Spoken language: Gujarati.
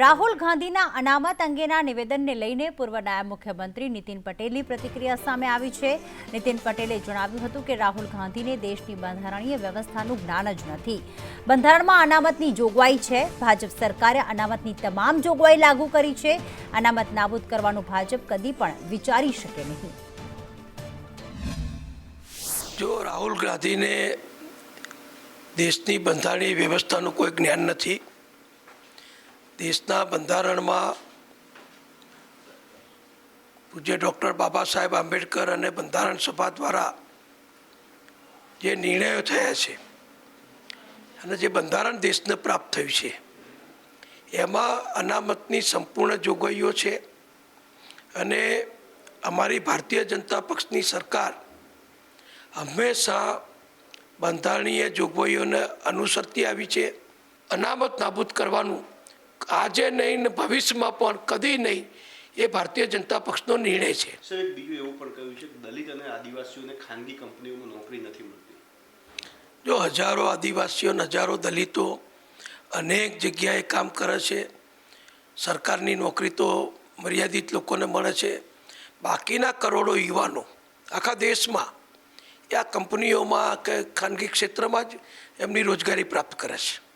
રાહુલ ગાંધીના અનામત અંગેના નિવેદનને લઈને પૂર્વ નાયબ મુખ્યમંત્રી નીતિન પટેલની પ્રતિક્રિયા સામે આવી છે. નીતિન પટેલે જણાવ્યું હતું કે રાહુલ ગાંધીને દેશની બંધારણીય વ્યવસ્થાનું જ્ઞાન જ નથી. બંધારણમાં અનામતની જોગવાઈ છે. ભાજપ સરકારે અનામતની તમામ જોગવાઈ લાગુ કરી છે. અનામત નાબૂદ કરવાનું ભાજપ કદી પણ વિચારી શકે નહીં. જો રાહુલ ગાંધીને દેશની બંધારણીય વ્યવસ્થાનું કોઈ જ્ઞાન નથી દેશના બંધારણમાં પૂજ્ય ડૉક્ટર બાબા સાહેબ આંબેડકર અને બંધારણ સભા દ્વારા જે નિર્ણયો થયા છે અને જે બંધારણ દેશને પ્રાપ્ત થયું છે, એમાં અનામતની સંપૂર્ણ જોગવાઈઓ છે અને અમારી ભારતીય જનતા પક્ષની સરકાર હંમેશા બંધારણીય જોગવાઈઓને અનુસરતી આવી છે, અનામત નાબૂદ કરવાનું આજે નહીં ને ભવિષ્યમાં પણ કદી નહીં એ ભારતીય જનતા પક્ષનો નિર્ણય છે. સર એક બીજું એવું પણ કહ્યું છે કે દલિત અને આદિવાસીઓને ખાનગી કંપનીઓમાં નોકરી નથી મળતી. જો હજારો આદિવાસીઓ હજારો દલિતો અનેક જગ્યાએ કામ કરે છે સરકારની નોકરી તો મર્યાદિત લોકોને મળે છે બાકીના કરોડો યુવાનો આખા દેશમાં આ કંપનીઓમાં કે ખાનગી ક્ષેત્રમાં જ એમની રોજગારી પ્રાપ્ત કરે છે.